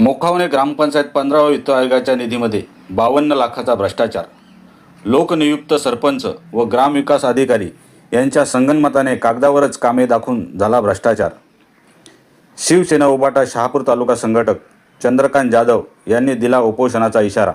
मोखावणे ग्रामपंचायत पंधरावा वित्त आयोगाच्या निधीमध्ये बावन्न लाखाचा भ्रष्टाचार. लोकनियुक्त सरपंच व ग्रामविकास अधिकारी यांच्या संगनमताने कागदावरच कामे दाखवून झाला भ्रष्टाचार. शिवसेना उबाटा शहापूर तालुका संघटक चंद्रकांत जाधव यांनी दिला उपोषणाचा इशारा.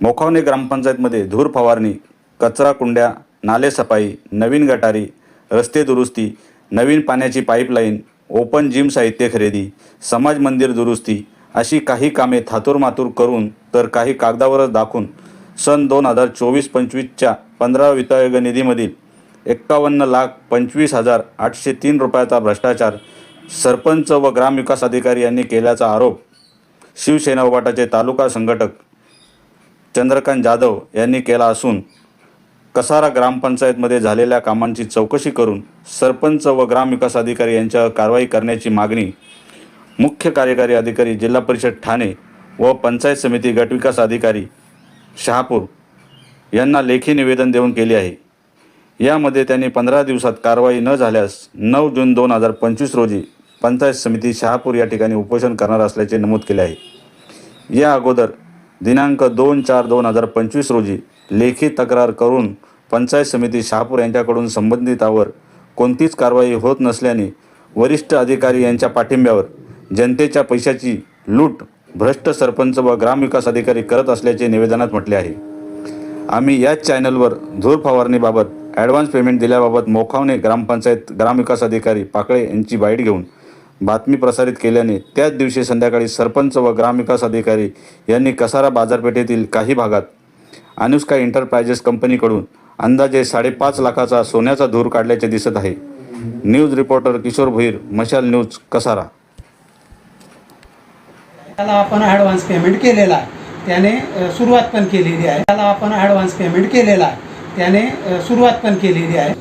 मोखावणे ग्रामपंचायतमध्ये धूर फवारणी कचरा कुंड्या नाले सफाई नवीन गटारी रस्ते दुरुस्ती नवीन पाण्याची पाईपलाईन ओपन जिम साहित्य खरेदी समाज मंदिर दुरुस्ती अशी काही कामे थातूरमातूर करून तर काही कागदावरच दाखवून सन दोन हजार चोवीस पंचवीसच्या पंधरा वित्त आयोग निधीमधील एक्कावन्न लाख पंचवीस हजार आठशे तीन रुपयाचा भ्रष्टाचार सरपंच व ग्रामविकास अधिकारी यांनी केल्याचा आरोप शिवसेना गटाचे तालुका संघटक चंद्रकांत जाधव यांनी केला असून कसारा ग्रामपंचायतमध्ये झालेल्या कामांची चौकशी करून सरपंच व ग्रामविकास अधिकारी यांच्यावर कारवाई करण्याची मागणी मुख्य कार्यकारी अधिकारी जिल्हा परिषद ठाणे व पंचायत समिती गटविकास अधिकारी शहापूर यांना लेखी निवेदन देऊन केले आहे. यामध्ये त्यांनी पंधरा दिवसात कारवाई न झाल्यास नऊ जून दोन हजार पंचवीस रोजी पंचायत समिती शहापूर या ठिकाणी उपोषण करणार असल्याचे नमूद केले आहे. या अगोदर दिनांक दोन चार दोन हजार पंचवीस रोजी लेखी तक्रार करून पंचायत समिती शहापूर यांच्याकडून संबंधितावर कोणतीच कारवाई होत नसल्याने वरिष्ठ अधिकारी यांच्या पाठिंब्यावर जनतेच्या पैशाची लूट भ्रष्ट सरपंच व ग्रामविकास अधिकारी करत असल्याचे निवेदनात म्हटले आहे. आम्ही याच चॅनलवर धूर फवारणीबाबत ॲडव्हान्स पेमेंट दिल्याबाबत मोखावणे ग्रामपंचायत ग्रामविकास अधिकारी पाकळे यांची बाईट घेऊन बातमी प्रसारित केल्याने त्याच दिवशी संध्याकाळी सरपंच व ग्रामविकास अधिकारी यांनी कसारा बाजारपेठेतील काही भागात अनुष्का एंटरप्राइजेस कंपनीकडून अंदाजे साडेपाच लाखाचा सोन्याचा धूर काढल्याचे दिसत आहे. न्यूज रिपोर्टर किशोर भोईर मशाल न्यूज कसारा. त्याला आपण ॲडव्हान्स पेमेंट केलेला आहे. त्याने सुरुवात पण केलेली आहे. त्याला आपण ॲडव्हान्स पेमेंट केलेला आहे. त्याने सुरुवात पण केलेली आहे.